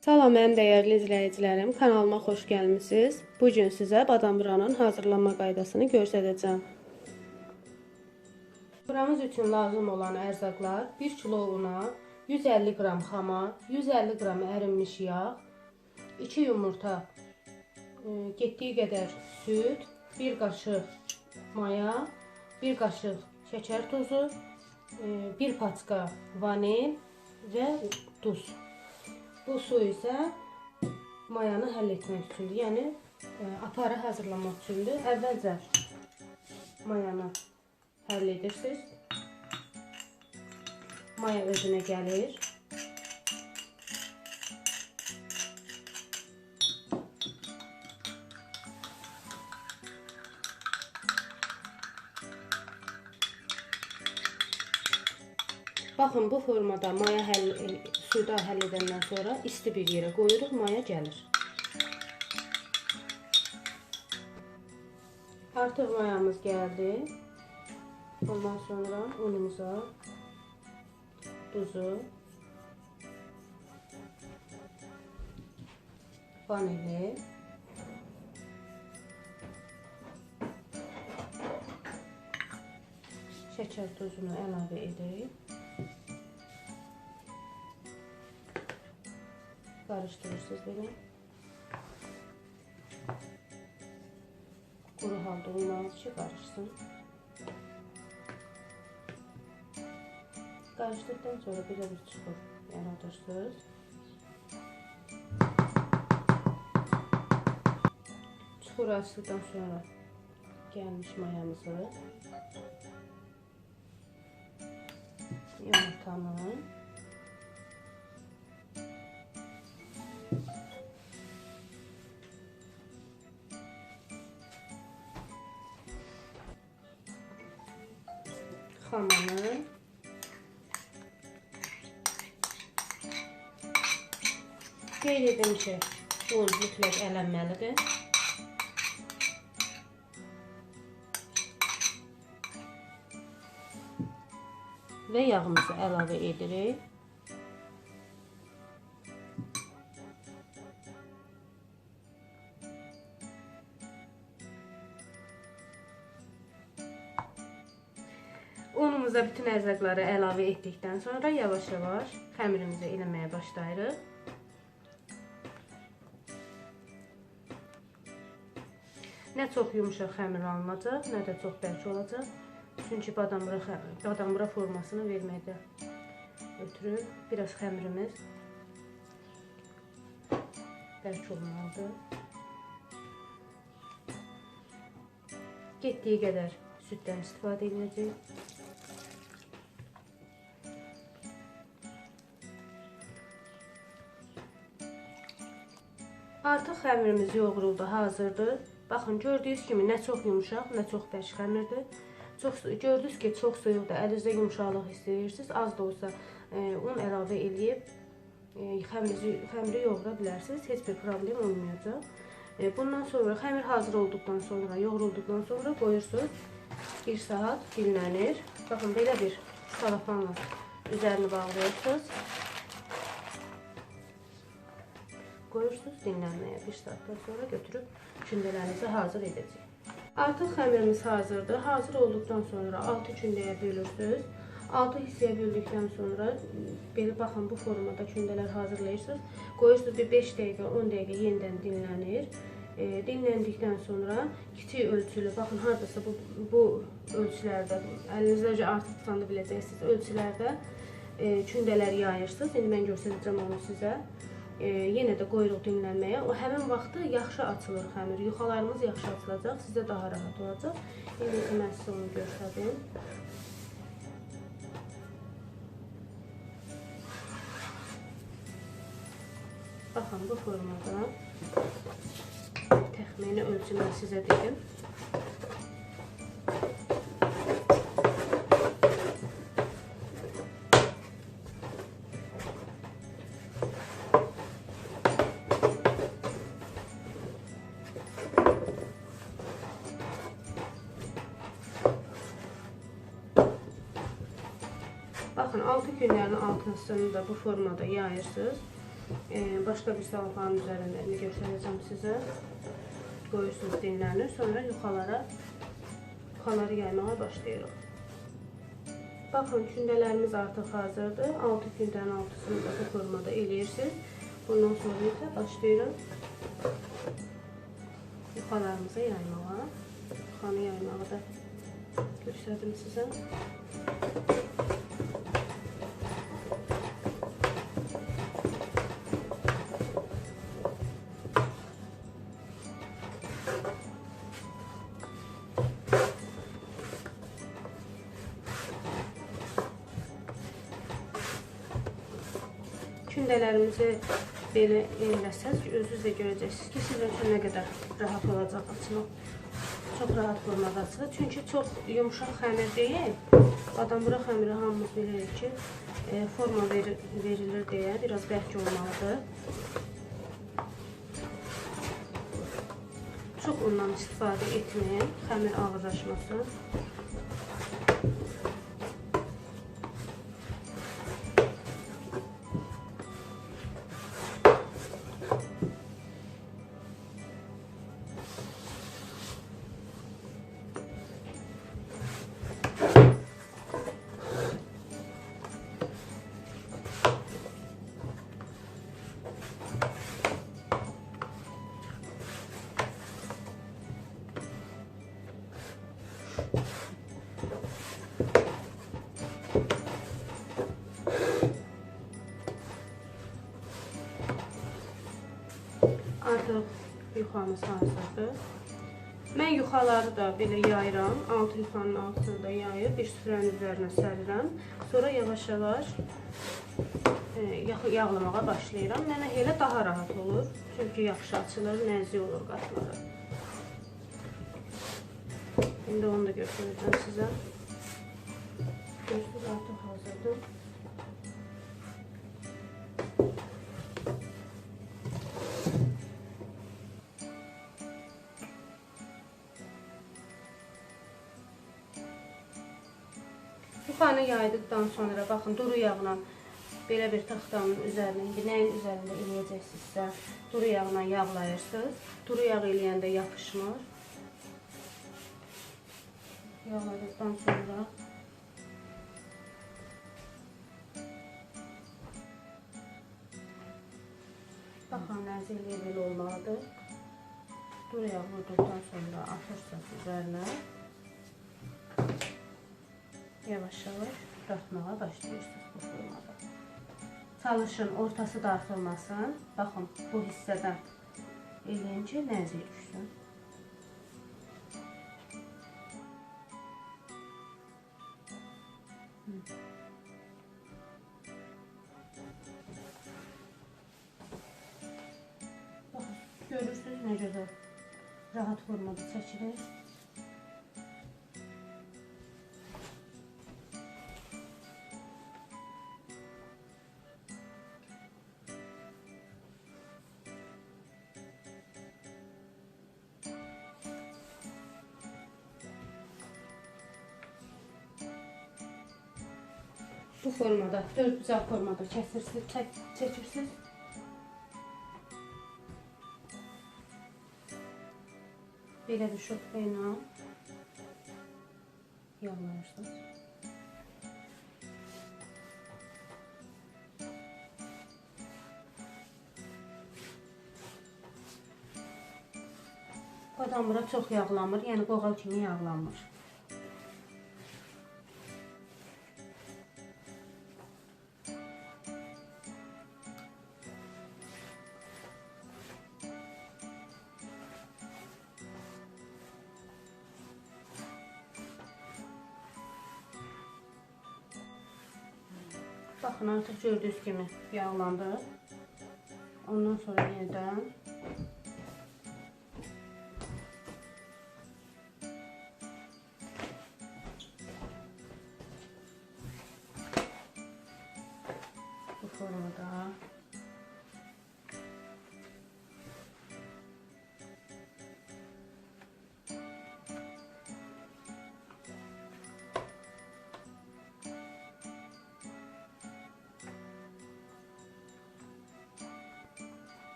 Salam mənim dəyərli izləyicilərim, kanalıma xoş gəlmisiniz. Bu gün sizə badam buranın hazırlanma qaydasını göstərəcəm. Buramız üçün lazım olan ərzaqlar 1 kilo una, 150 qram xama, 150 qram ərinmiş yağ, 2 yumurta, e, getdiyi qədər süd, 1 qaşıq maya, 1 qaşıq şəkər tozu, 1 paçka vanil və duz. Bu su isə mayanı həll etmək üçündür. Yəni ə, aparı hazırlamaq üçündür. Əvvəlcə mayanı həll edirsiniz. Maya özünə gəlir. Baxın bu formada maya həll e, suda həll edəndən sonra isti bir yerə qoyuruq, maya gəlir. Artıq mayamız gəldi. Ondan sonra unumuza duzu vanili şəkər tozunu əlavə edirik. Karıştırırsınız böyle. Kuru halde olmaz ki karışsın. Karıştıktan sonra böyle bir çukur yaratırsınız. Çukur açtıktan sonra gelmiş mayamızı yumurtanın xamanı qeyd edim ki, bu mütləq ələnməlidir. Və yağımızı əlavə edirik. Bütün ərzaqları əlavə etdikdən sonra yavaş-yavaş xəmirimizi eləməyə başlayırıq. Nə çox yumşaq xəmir alınacaq, nə də çox bərk olacaq. Çünki badamura, badamura formasını verməkdə ötürü biraz xəmirimiz bərk olmalıdır. Getdiyi qədər süddən istifadə edəcəyik. Xəmirimiz yoğruldu, hazırdır. Baxın, gördüyünüz kimi nə çox yumşaq, nə çox bərk xəmirdir. Çox gördünüz ki, çox soyuqdur. Əlinizdə yumşaqlıq istəyirsiniz. Az da olsa e, un əlavə eləyib e, xəmiri, xəmiri yoğura bilərsiniz. Heç bir problem olmayacaq. E, bundan sonra xəmir hazır olduqdan sonra, yoğrulduqdan sonra qoyursunuz. 1 saat dinlənir. Baxın, belə bir salafanla üzərini bağlayırsınız. Qoyursunuz dinlənməyə. 1 saatdan sonra götürüb kündələrinizi hazır edəcək. Artıq xəmirimiz hazırdır. Hazır olduqdan sonra 6 kündəyə bölürsünüz. 6 hissəyə böldükdən sonra belə baxın bu formada kündələr hazırlayırsınız. Qoyursunuz bir 5 dəqiqə, 10 dəqiqə yenidən dinlənir. E, dinləndikdən sonra kiçik ölçülü, baxın hardasa bu, bu ölçülərdə, əlinizdə artıq tutanda biləcəksiniz, ölçülərdə e, kündələr yayırsınız. İndi mən göstərəcəm onu sizə e, yenə də qoyuruq dinlənməyə. O həmin vaxtı yaxşı açılır xəmir. Yuxalarımız yaxşı açılacaq, sizə daha rahat olacaq. İndi mən sizə onu göstərdim. Baxın bu formada təxmini ölçümü sizə dedim. Baxın 6 günlərin altısını da bu formada yayırsınız. e, başqa bir salafanın üzərində indi göstərəcəm sizə. Qoyursunuz dinlənir, sonra yuxalara yuxaları yaymağa başlayırıq. Baxın, kündələrimiz artıq hazırdır. 6 gündən 6-sını da bu formada eləyirsiniz. Bundan sonra isə başlayırıq yuxalarımızı yaymağa. Yuxanı yaymağı da göstərdim sizə. Kündələrimizi belə eləsəz, özünüz də görəcəksiniz ki, sizin üçün nə qədər rahat olacaq açmaq. Çox rahat formada açılır. Çünki çox yumşaq xəmir deyil. Adam bura xəmiri hamımız bilirik ki, e, forma verir, verilir deyə biraz bərk olmalıdır. Çox ondan istifadə etməyin, xəmir ağırlaşmasın. Yuxamız hazırdır. Mən yuxaları da belə yayıram. Altı yuxanın altını da yayıb bir süfrənin üzərinə sərirəm. Sonra yavaş-yavaş e, yağlamağa başlayıram. Mənə elə daha rahat olur. Çünki yaxşı açılır, nəzik olur qatları. İndi onu da göstərəcəm sizə. Göstər artıq hazırdır. Yaydıqdan sonra baxın duru yağla belə bir taxtanın üzərinə, indi nəyin üzərində eləyəcəksinizsə, duru yağla yağlayırsınız. Duru yağ eləyəndə yapışmır. Yağladıqdan sonra baxın nəzikliyi belə olmalıdır. Duru yağ vurduqdan sonra atırsınız üzərinə. Yavaş-yavaş dartmağa başlayırsınız bu formada. Çalışın, ortası dartılmasın. Baxın, bu hissədən eləyin ki, nəzik düşsün. Bu formada, dörd bucaq formada kəsirsiniz, çək, çəkirsiniz. Belə bir şokla ilə yağlayırsınız. Badam bura çox yağlanmır, yəni qoğal kimi yağlanmır. Baxın, artıq gördüyünüz kimi yağlandı. Ondan sonra yenidən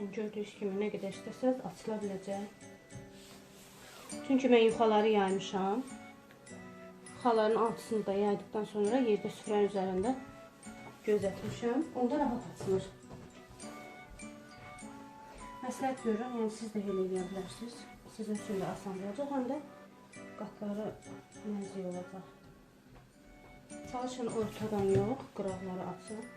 Yəni gördüyünüz kimi nə qədər istəsəz açıla biləcək. Çünki mən yuxaları yaymışam. Yuxaların altısını da yaydıqdan sonra yerdə süfrənin üzərində gözətmişəm. Onda rahat açılır. Məsləhət görürəm, yəni siz də elə edə bilərsiniz. Sizin üçün də asan olacaq, həm də qatları nəzik olacaq. Çalışın ortadan yox, qıraqları açın.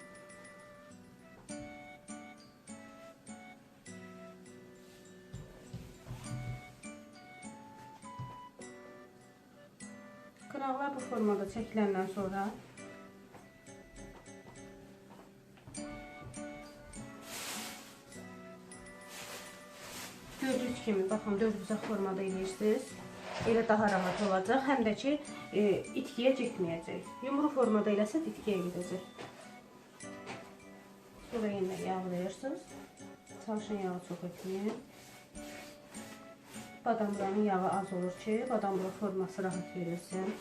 Bu formada çəkiləndən sonra Gördüyünüz kimi, baxın, dördbucaq formada eləyirsiniz. Elə daha rahat olacaq, həm də ki, e, itkiyə getməyəcək. Yumru formada eləsəz itkiyə gedəcək. Sonra yenə yağlayırsınız. Çalışın yağı çox etməyin. Badamburanın yağı az olur ki, badambura forması rahat verilsin.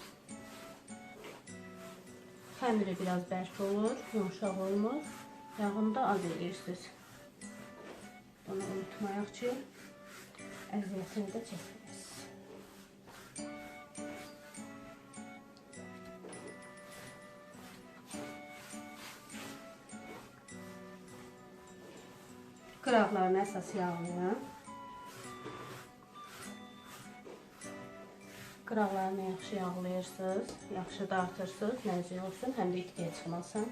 Xəmiri biraz bərk olur, yumuşaq olmur. Yağını da az eləyirsiniz. Bunu unutmayaq ki, əziyyətini də çəkməz. Qıraqlarını əsas yağlayın. Qıraqlarını yaxşı yağlayırsınız, yaxşı dartırsınız, nəzik olsun, həm də itkiyə çıxmasın.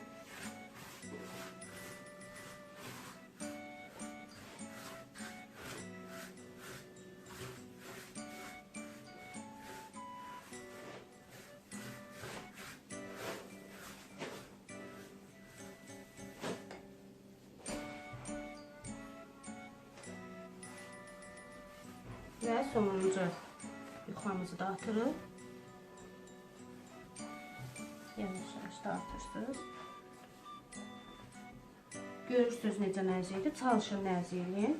Necə nəzikdir. Çalışın nəzikliyin.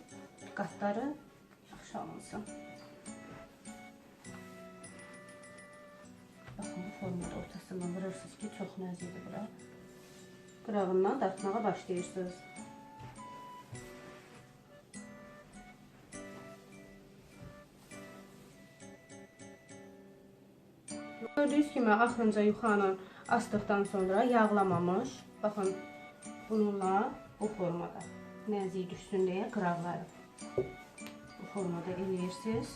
Qatları yaxşı alınsın. Baxın bu formada ortasından vurursunuz ki, çox nəzikdir bura. Qırağından dartmağa başlayırsınız. Gördüyünüz kimi axırıncı yuxanı asdıqdan sonra yağlamamış. Baxın bununla bu formada nəzik düşsün deyə qıraqları bu formada eləyirsiniz.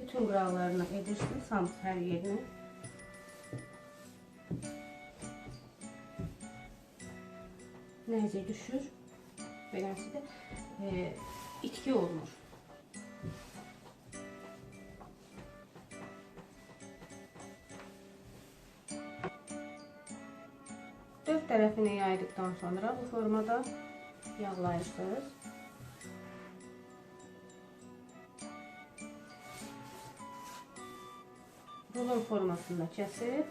Bütün qıraqlarını edirsiniz, hamısı hər yerini. Nəzik düşür. Beləsi də e, itki olmur. Dört tərəfini yaydıqdan sonra bu formada yağlayırsınız. Rulon formasında kəsib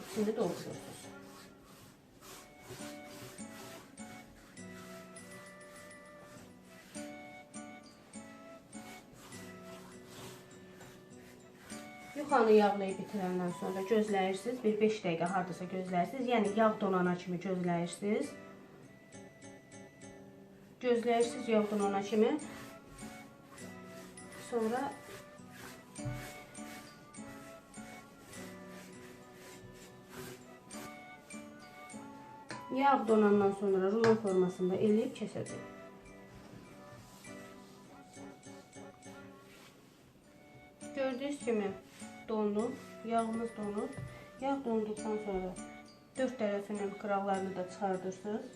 içini doldurursunuz. Yuxanı yağlayıb bitirəndən sonra gözləyirsiniz. Bir 5 dəqiqə hardasa gözləyirsiniz. Yəni yağ donana kimi gözləyirsiniz. Gözləyirsiniz yağ donana kimi. Sonra Yağ donandan sonra rulon formasında eləyib kəsəcək. Gördüyünüz kimi dondu. Yağımız donub. Yağ donduqdan sonra dörd tərəfinin qıraqlarını da çıxardırsınız.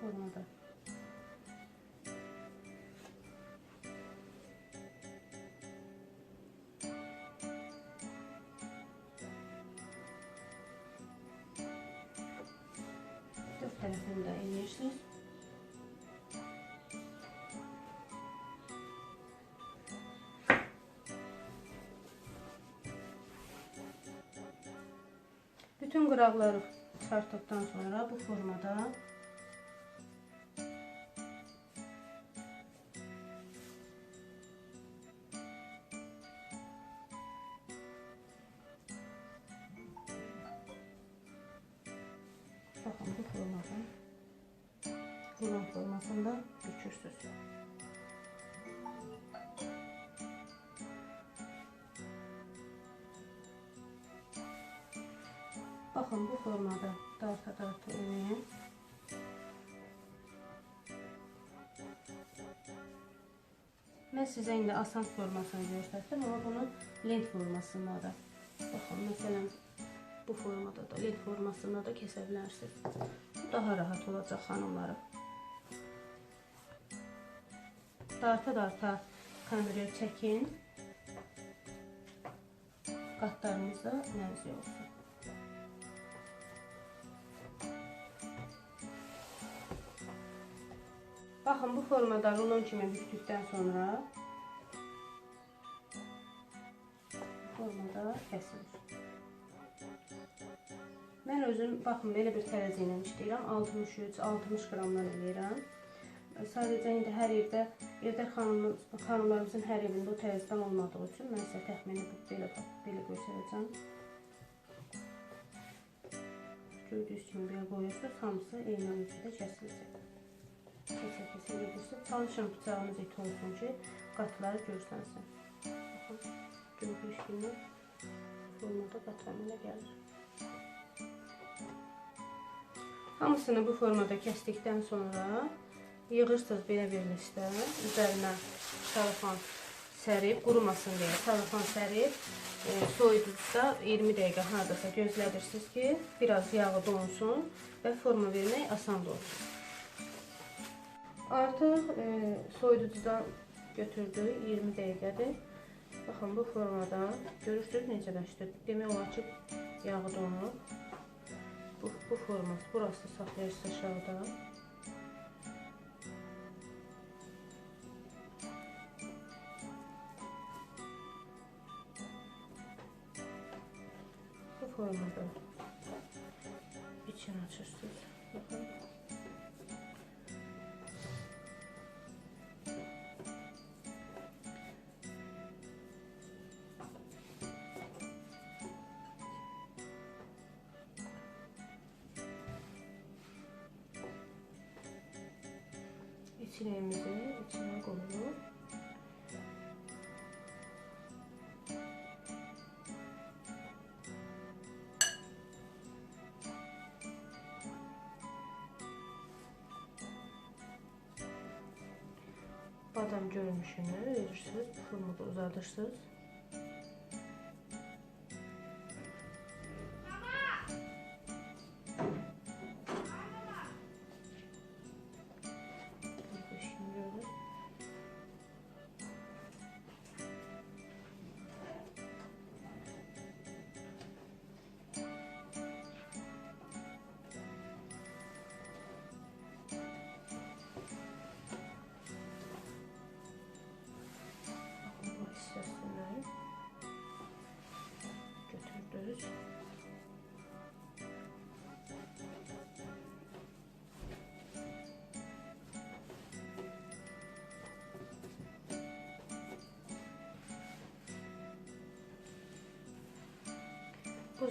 Formada. Dörd tərəfini də eləyirsiniz. Bütün qıraqları çıxartdıqdan sonra bu formada Baxın bu formada qulan formasında bükürsünüz. Baxın bu formada darta-darta eləyin. Mən sizə indi asan formasını göstərdim, amma bunu lent formasında da. Baxın, məsələn, bu formada da, lent formasında da kəsə bilərsiniz. Bu daha rahat olacaq xanımlara. Darta-darta konveyör çəkin. Qatlarımız da nəzək olsun. Baxın, bu formada rulon kimi bükdükdən sonra formada kəsilir. Mən özüm, baxın, belə bir tərəzi ilə işləyirəm. 63-60 qramdan eləyirəm. Sadəcə indi hər evdə, evdə xanımız, xanımlarımızın hər evində o tərəzidən olmadığı üçün mən sizə təxmini belə, belə göstərəcəm. Gördüyünüz kimi belə qoyursuz, hamısı eyni ölçüdə kəsiləcək kəsə-kəsə gedirsə, çalışın bıçağınız iti olsun ki, qatları görsənsin. Baxın, gördüyünüz kimi formada qatlarına gəlir. Hamısını bu formada kəsdikdən sonra yığırsınız belə listə, üzərinə salafan sərib, qurumasın deyə salafan sərib, e, soyuducuda 20 dəqiqə hardasa gözlədirsiniz ki, biraz yağı donsun və forma vermək asan olsun. Artıq e, soyuducudan götürdük 20 dəqiqədir. Baxın bu formada görürsünüz necələşdi. Demək olar ki, yağı donub. Bu, bu forması burası saxlayırsınız aşağıda. Bu formada içini açırsınız. Baxın. Çileğimizi içine koyuyoruz. Badam görünüşünü verirsiniz. Da uzadırsınız.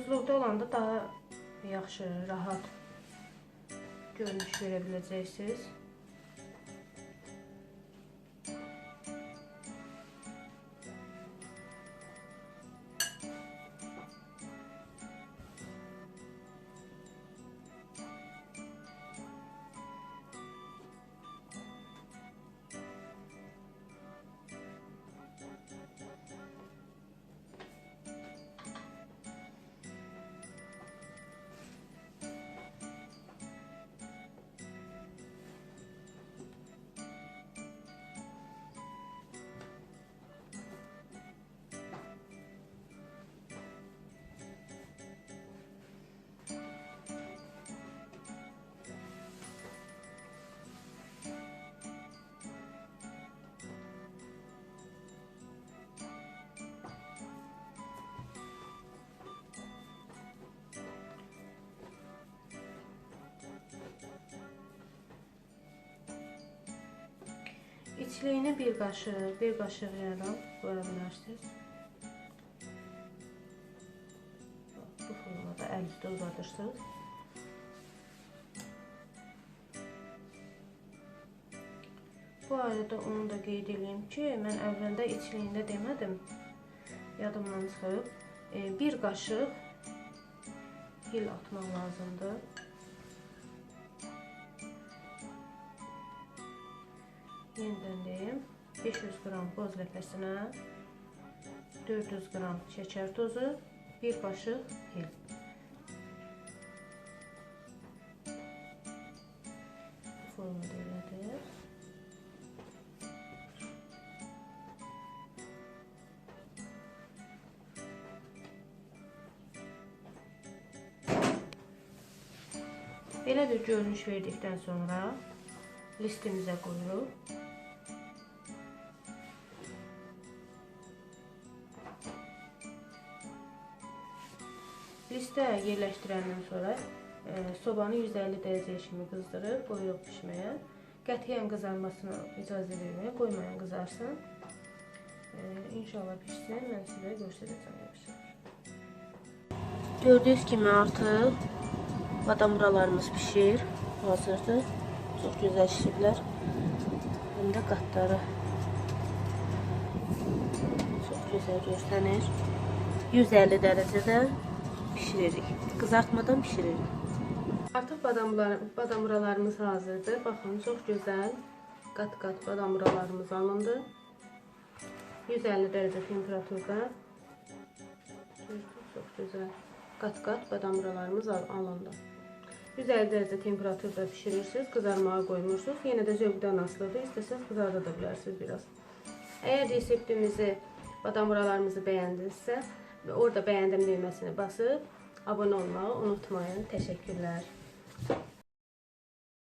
Buzluqda olanda daha yaxşı, rahat görünüş verə biləcəksiniz. İçliyinə bir qaşıq, bir qaşıq yağdan qoya bilərsiniz. Bu formada əlinizdə uzadırsınız. Bu arada onu da qeyd edeyim ki, mən əvvəldə içliyində demədim, yadımdan çıxıb. E, bir qaşıq hil atmaq lazımdır. Yenidən deyim. 500 qram qoz ləpəsinə 400 qram şəkər tozu, 1 qaşıq hil. Formada elədir. Belə bir görünüş verdikdən sonra listimizə qoyuruq. Listə yerləşdirəndən sonra e, sobanı 150 dərəcəyə kimi qızdırıb qoyuruq bişməyə. Qətiyyən qızarmasına icazə verməyə qoymayın qızarsın. E, inşallah pişsin. Mən sizə göstərəcəm yapışır. Gördüyünüz kimi artıq badamuralarımız pişir. Hazırdır. Çox gözəl şişiblər. Həm də qatları çox gözəl görsənir. 150 dərəcədə pişiririk. Qızartmadan pişiririk. Artıq badamlar, badamuralarımız hazırdır. Baxın, çox gözəl qat-qat badamuralarımız alındı. 150 dərəcə temperaturda. Çox gözəl qat-qat badamuralarımız al- alındı. 150 dərəcə temperaturda pişirirsiniz, qızarmağa qoymursunuz. Yenə də zövqdən asılıdır. İstəsəz qızarda da bilərsiniz biraz. Əgər reseptimizi, badamuralarımızı bəyəndinizsə, və orada bəyəndim düyməsini basıb abunə olmağı unutmayın. Təşəkkürlər.